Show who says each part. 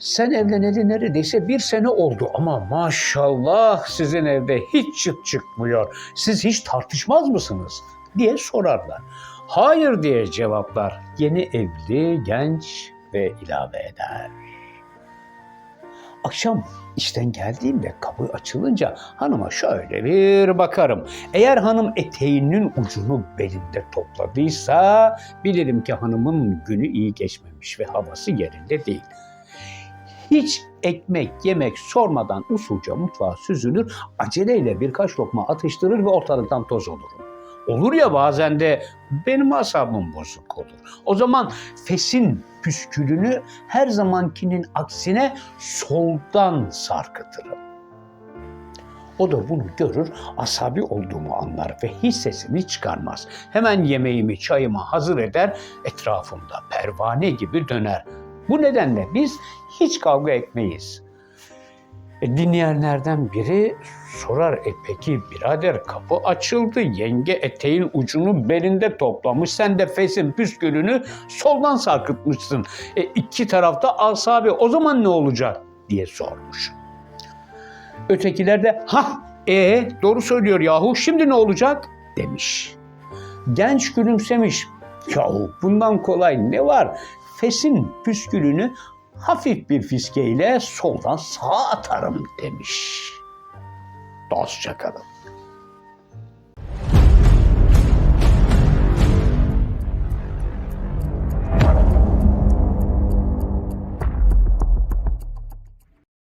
Speaker 1: Sen evleneli neredeyse bir sene oldu ama maşallah sizin evde hiç çıt çıkmıyor. Siz hiç tartışmaz mısınız? diye sorarlar. Hayır diye cevaplar yeni evli, genç ve ilave eder. Akşam işten geldiğimde kapı açılınca hanıma şöyle bir bakarım. Eğer hanım eteğinin ucunu belinde topladıysa bilirim ki hanımın günü iyi geçmemiş ve havası yerinde değil. Hiç ekmek yemek sormadan usulca mutfağa süzülür, aceleyle birkaç lokma atıştırır ve ortalıktan toz olurum. Olur ya bazen de benim asabım bozuk olur. O zaman fesin püskülünü her zamankinin aksine soldan sarkıtırım. O da bunu görür, asabi olduğumu anlar ve hiç sesini çıkarmaz. Hemen yemeğimi, çayımı hazır eder, etrafımda pervane gibi döner. Bu nedenle biz hiç kavga etmeyiz. E, dinleyenlerden biri sorar, e peki birader kapı açıldı, yenge eteğin ucunu belinde toplamış, sen de fesin püskülünü soldan sarkıtmışsın. E, iki tarafta asabi, o zaman ne olacak diye sormuş. Ötekiler de ha e doğru söylüyor yahu şimdi ne olacak demiş. Genç gülümsemiş. Yahu bundan kolay ne var? Fesin püskülünü hafif bir fiskeyle soldan sağa atarım demiş. Dostça kalın.